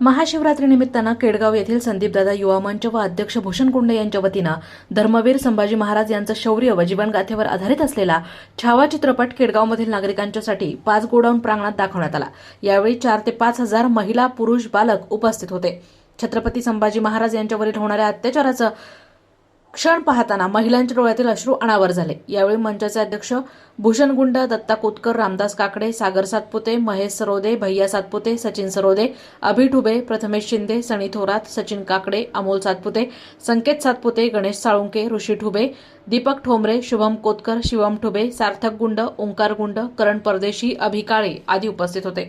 महाशिवरात्रीनिमित्तानं केडगाव येथील संदीपदादा युवा मंच व अध्यक्ष भूषण कुंडे यांच्या वतीनं धर्मवीर संभाजी महाराज यांचं शौर्य व जीवनगाथेवर आधारित असलेला छावा चित्रपट केडगावमधील नागरिकांच्यासाठी पाच गोडाऊन प्रांगणात दाखवण्यात आला. यावेळी चार ते पाच हजार महिला पुरुष बालक उपस्थित होते. छत्रपती संभाजी महाराज यांच्यावरील होणाऱ्या अत्याचाराचं क्षण पाहताना महिलांच्या डोळ्यातील अश्रू अनावर झाले. यावेळी मंचाचे अध्यक्ष भूषण गुंड दत्ता कोतकर रामदास काकडे सागर सातपुते महेश सरोदे भैया सातपुते सचिन सरोदे अभि ठुबे प्रथमेश शिंदे सनी थोरात सचिन काकडे अमोल सातपुते संकेत सातपुते गणेश साळुंके ऋषी ठुबे दीपक ठोंबरे शुभम कोतकर शिवम ठुबे सार्थक गुंड ओंकार गुंड करण परदेशी अभि काळे आदी उपस्थित होते.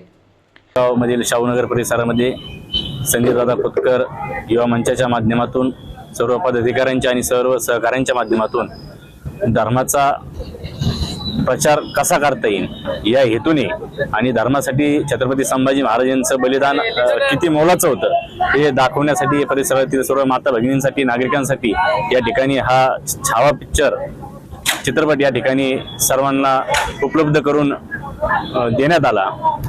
गावामधील शाहूनगर परिसरामध्ये संदीपदादा कोतकर युवा मंचाच्या माध्यमातून सर्व पदाधिकाऱ्यांच्या आणि सर्व सहकाऱ्यांच्या माध्यमातून धर्माचा प्रचार कसा करता येईल या हेतूने आणि धर्मासाठी छत्रपती संभाजी महाराजांचं बलिदान किती मोलाचं होतं हे दाखवण्यासाठी परिसरातील सर्व माता भगिनींसाठी नागरिकांसाठी या ठिकाणी हा छावा पिक्चर चित्रपट या ठिकाणी सर्वांना उपलब्ध करून देण्यात आला.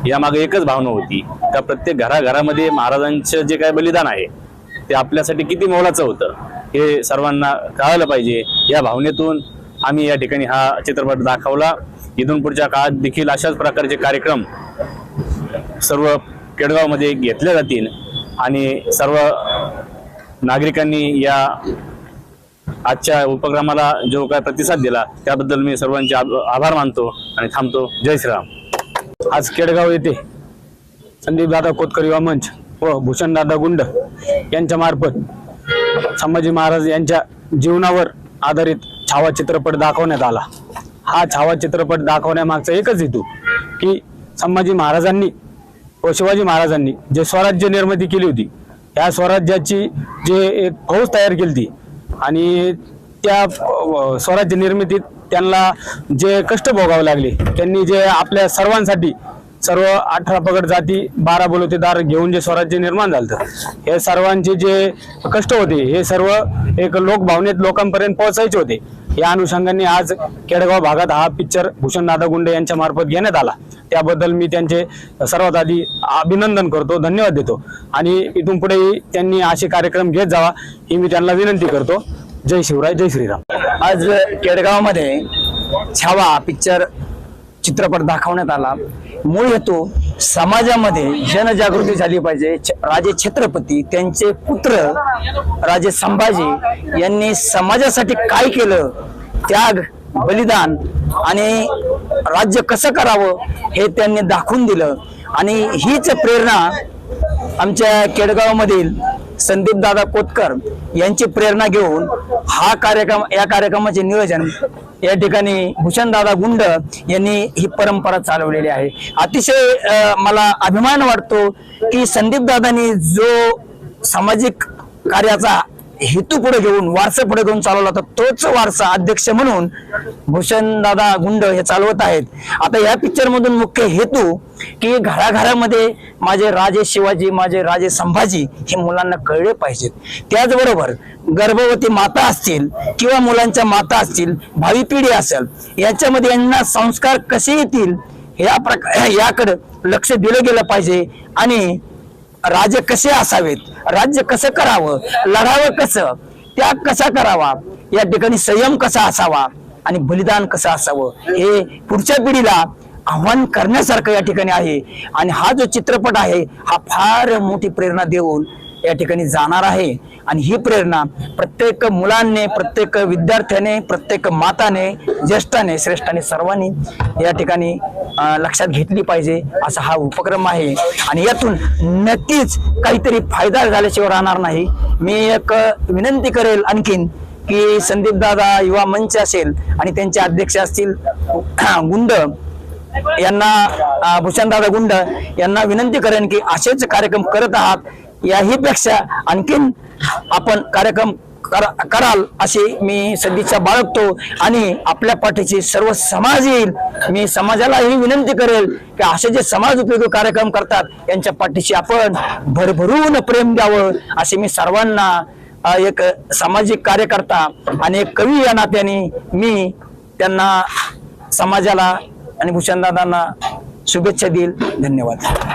यामागे एकच भावना होती का प्रत्येक घराघरामध्ये महाराजांचं जे काय बलिदान आहे ते आपल्यासाठी किती मोलाचं होतं हे सर्वांना कळालं पाहिजे. या भावनेतून आम्ही या ठिकाणी हा चित्रपट दाखवला. इथून पुढच्या काळात देखील अशाच प्रकारचे कार्यक्रम सर्व केडगावमध्ये घेतले जातील आणि सर्व नागरिकांनी या आजच्या उपक्रमाला जो काय प्रतिसाद दिला त्याबद्दल मी सर्वांचे आभ- आभार मानतो आणि थांबतो. जय श्रीराम. आज केडगाव येथे संदीप दादा कोतकर युवा मंच व भूषण दादा गुंड यांच्या मार्फत संभाजी महाराज यांच्या जीवनावर आधारित छावा चित्रपट दाखवण्यात आला. हा छावा चित्रपट दाखवण्यामागचा एकच हेतू की संभाजी महाराजांनी व शिवाजी महाराजांनी जे स्वराज्य निर्मिती केली होती या स्वराज्याची जे एक फौज तयार केली होती आणि त्या स्वराज्य निर्मितीत त्यांना जे कष्ट भोगावे लागले त्यांनी जे आपल्या सर्वांसाठी सर्व अठरा पगड जाती बारा बलुतेदार घेऊन जे स्वराज्य निर्माण झालं हे सर्वांचे जे कष्ट होते हे सर्व एक लोकभावनेत लोकांपर्यंत पोहोचायचे होते. या अनुषंगाने आज केडगाव भागात हा पिक्चर भूषण दादा गुंडे यांच्या मार्फत घेण्यात आला. त्याबद्दल मी त्यांचे सर्वात आधी अभिनंदन करतो धन्यवाद देतो. आणि इथून पुढेही त्यांनी असे कार्यक्रम घेत जावा ही मी त्यांना विनंती करतो. जय शिवराय जय श्रीराम. आज केडगावमध्ये छावा पिक्चर चित्रपट दाखवण्यात आला. मूळ हेतू समाजामध्ये जनजागृती झाली पाहिजे. छ- राजे छत्रपती त्यांचे पुत्र राजे संभाजी यांनी समाजासाठी काय केलं? त्याग बलिदान आणि राज्य कसं करावं हे त्यांनी दाखवून दिलं. आणि हीच प्रेरणा आमच्या केडगावमधील संदीप दादा कोतकर यांची प्रेरणा घेऊन हा कार्यक्रम या कार्यक्रमाचे नियोजन या ठिकाणी भूषणदादा गुंड यांनी ही परंपरा चालवलेली आहे. अतिशय मला अभिमान वाटतो की संदीपदादांनी जो सामाजिक कार्याचा हेतू पुढे घेऊन वारसा पुढे घेऊन चालवला तर तोच वारसा अध्यक्ष म्हणून भूषण दादा गुंड हे चालवत आहेत. आता या पिक्चर मधून मुख्य हेतू की घराघरामध्ये माझे राजे शिवाजी माझे राजे संभाजी हे मुलांना कळले पाहिजेत. त्याचबरोबर गर्भवती माता असतील किंवा मुलांच्या माता असतील भावी पिढी असेल याच्यामध्ये यांना संस्कार कसे येतील या प्रकार याकडे लक्ष दिलं गेलं पाहिजे आणि राजे कसे असावेत? राज्य कसं करावं? लढावं कसं? त्याग कसा करावा? या ठिकाणी संयम कसा असावा? आणि बलिदान कसं असावं? हे पुढच्या पिढीला आव्हान करण्यासारखं या ठिकाणी आहे. आणि हा जो चित्रपट आहे हा फार मोठी प्रेरणा देऊन या ठिकाणी जाणार आहे. आणि ही प्रेरणा प्रत्येक मुलांनी प्रत्येक विद्यार्थ्याने प्रत्येक माताने ज्येष्ठाने श्रेष्ठाने सर्वांनी या ठिकाणी लक्षात घेतली पाहिजे असा हा उपक्रम आहे. आणि यातून नक्कीच काहीतरी फायदा झाल्याशिवाय राहणार नाही. मी एक विनंती करेल आणखीन की संदीप दादा युवा मंच असेल आणि त्यांचे अध्यक्ष असतील गुंड यांना भूषण दादा गुंड यांना विनंती करेन की असेच कार्यक्रम करत आहात. याही पेक्षा आणखीन आपण कार्यक्रम करा- कराल अशी मी सदिच्छा बाळगतो आणि आपल्या पाठीची सर्व समाज येईल. मी समाजालाही विनंती करेल की असे जे समाज उपयोगी कार्यक्रम करतात यांच्या पाठीशी आपण भरभरून प्रेम द्यावं असे मी सर्वांना एक सामाजिक कार्यकर्ता आणि एक कवी या नात्याने मी त्यांना समाजाला आणि भूषणदादांना शुभेच्छा देईल. धन्यवाद.